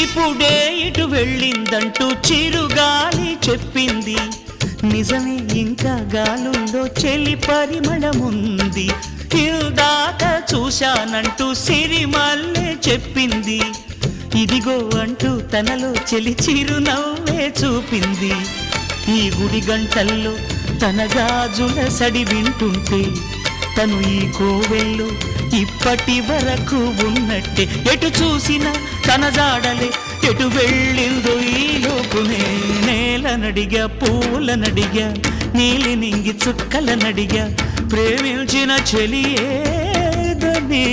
ఇప్పుడే ఇటు వెళ్ళిందంటూ చిరుగాలి చెప్పింది. నిజమే ఇంకా గాలుల్లో చెలి పరిమళముంది. ఇందాక చూశానంటూ సిరిమల్లే చెప్పింది. ఇదిగో అంటూ తనలో చెలి చిరునవ్వే చూపింది. ఈ గుడి గంటల్లో తన గాజుల సడి వింటుంటే తను ఈ కోవెల్లో ఇప్పటి వరకు ఉన్నట్టే. ఎటు చూసిన తన జాడలే ఎటు వెళ్ళిందో ఈ లోపునే. నేలనడిగా పూలనడిగా నీలి నింగి చుక్కలనడిగా ప్రేమించిన చెలియేదని